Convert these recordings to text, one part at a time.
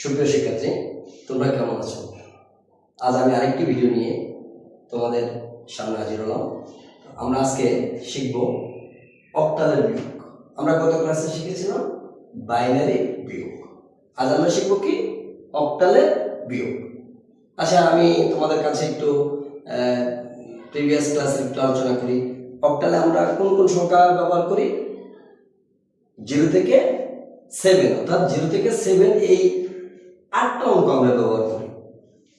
সুপ্রিয় শিক্ষার্থী, তোমরা কেমন আছো? আজ আমি আরেকটি ভিডিও নিয়ে তোমাদের সামনে হাজির হলাম। আমরা আজকে শিখব অক্টালের বিয়োগ। আমরা গত ক্লাসে শিখেছিলাম? বাইনারি বিয়োগ। আজ আমরা শিখব কি? অক্টালের বিয়োগ। আচ্ছা আমি তোমাদের কাছে একটু প্রিভিয়াস ক্লাসে একটু আলোচনা করি। অক্টালে আমরা কোন কোন সংখ্যা ব্যবহার করি? জিরো থেকে সেভেন অর্থাৎ জিরো থেকে সেভেন এই আটটা অঙ্ক আমরা ব্যবহার করি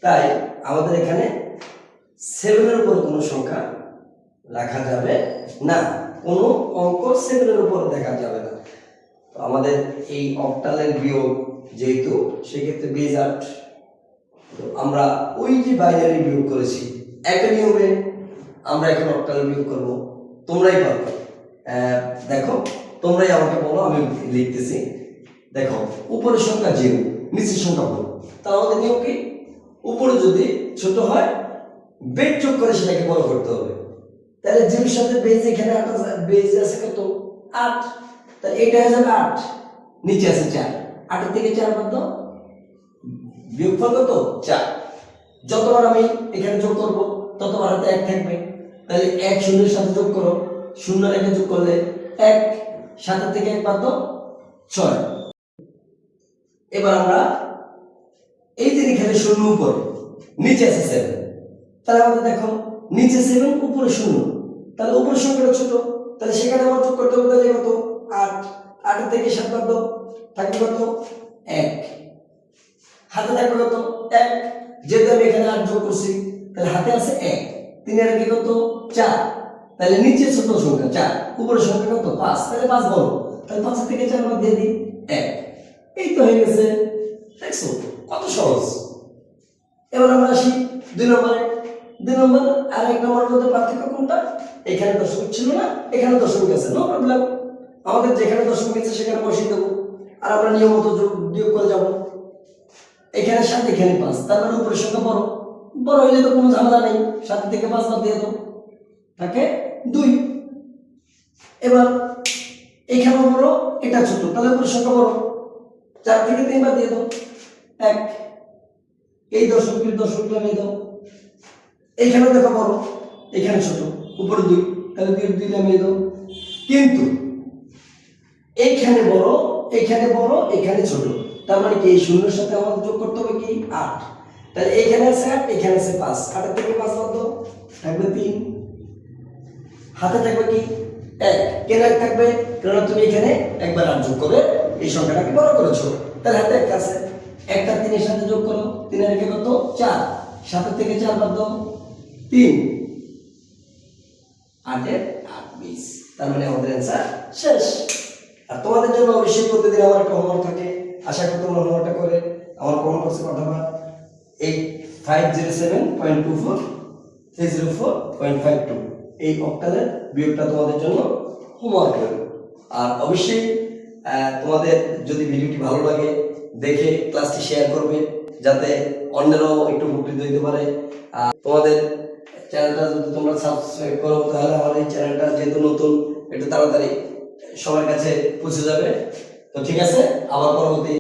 তাই আমাদের এখানে সেভেনের উপর কোনো সংখ্যা রাখা যাবে না। কোনো অঙ্ক সেভেনের উপর দেখা যাবে না। তো আমাদের এই অক্টালের বিয়োগ যেহেতু, সেক্ষেত্রে বেজ আট তো আমরা ওই যে বাইনারি বিয়োগ করেছি, একটা নিয়মে আমরা এখন অক্টাল বিয়োগ করব। তোমরাই পারবে দেখো, তোমরাই আমাকে বলো, আমি লিখতেছি। দেখো, উপরের সংখ্যা জিরো নিচের সংখ্যা বড় তাহলে আমাদের নিয়ম কি? উপরে যদি ছোট হয় বেদ যোগ করে সেটাকে বড় করতে হবে। তাহলে জিরোর সাথে বেজ এখানে বেজ আছে কত? আট। তাহলে এটা হয়ে যাবে আট। নিচে আছে চার। আটের থেকে চার বাদ বিয়োগফল কত? চার। যতবার আমি এখানে যোগ করব, ততবার হাতে এক থাকবে। তাহলে এক শূন্যের সাথে যোগ করো। শূন্য রেখে যোগ করলে এক। সাতের থেকে এক বাদ ছয়। এবার আমরা এই যে এখানে শূন্য উপর, নিচে আছে সেভেন তাহলে আমাদের দেখো, নিচে সেভেন উপরে শূন্য। তাহলে উপরের সংখ্যাটা ছোট, তাহলে সেখানে আমার যোগ করতে হবে, তাহলে কত? আট। আটের থেকে সাত বাদ থাকবে কত? এক। হাতে থাকবে কত? এক। যেহেতু আমি এখানে আট যোগ করছি, তাহলে হাতে আছে এক। তিনের কি কত? চার। তাহলে নিচে ছোট সংখ্যা, চার। উপরের সংখ্যা কত? পাঁচ। তাহলে পাঁচ বড় তাহলে পাঁচের থেকে চার বাদ দিয়ে দিই। তো হয়ে গেছে। দেখছ, কত সহজ। এবার আমরা আসি দুই নম্বরে। দুই নম্বর আর এক নম্বরের মধ্যে পার্থক্য কোনটা? এখানে দশমিক ছিল না, এখানে দশমিক আছে। নো প্রবলেম আমাদের যেখানে দশমিক আছে, সেখানে বসিয়ে দেবো। আর আমরা নিয়মিত যোগ বিয়োগ করে যাব। এখানে সাত, এখানে পাঁচ। তার মানে উপরের সংখ্যা বড়। বড় হইলে তো কোনো ঝামেলা নেই। সাত থেকে পাঁচ বাদ দিয়ে দাও। থাকে দুই। এবার এখানে বড়, এটা ছোট। তাহলে উপরের সংখ্যা বড়। চার থেকে তিন বাদ দিয়ে দাও। এক। এই দশমিকের দশমিক নামিয়ে দাও। এইখানে দেখো বড় এখানে ছোট, উপরে দুই। তাহলে দুই দুই নামিয়ে দাও। কিন্তু এইখানে বড় এখানে বড় এখানে ছোট। তার মানে কি? এই শূন্যের সাথে আমাদের যোগ করতে হবে কি? আট। তাহলে এখানে আছে আট এখানে আছে পাঁচ। আটের থেকে পাঁচ বাদ দাও। থাকবে তিন। হাতে থাকবে কি? এক। কেন এক থাকবে? কারণ তুমি এখানে একবার আট যোগ করে এই সংখ্যাটাকে বড় করেছ। তাহলে হাতে একটা আছে। একটা তিনের সাথে যোগ করো। তিনের রেখে কত? চার। সাতের থেকে চার বাদ দাও। তিন। আটের আট বিশ। তার মানে আমাদের অ্যান্সার শেষ। আর তোমাদের জন্য অবশ্যই প্রতিদিন আমার একটা হোমওয়ার্ক থাকে। আশা করি তোমরা হোমওয়ার্কটা করে আমার কমেন্ট বক্সে পাঠাবা। Eight five zero seven point two four three zero four point five two এই অক্টালের বিয়োগটা তোমাদের জন্য হোমওয়ার্ক আর অবশ্যই তোমাদের যদি ভিডিওটি ভালো লাগে, দেখে ক্লাসটি শেয়ার করবে, যাতে অন্যরাও একটু উপকৃত হইতে পারে। তোমাদের চ্যানেলটা যদি তোমরা সাবস্ক্রাইব করো, তাহলে আমার এই চ্যানেলটা যেহেতু নতুন, একটু তাড়াতাড়ি সবার কাছে পৌঁছে যাবে। তো ঠিক আছে, আবার পরবর্তী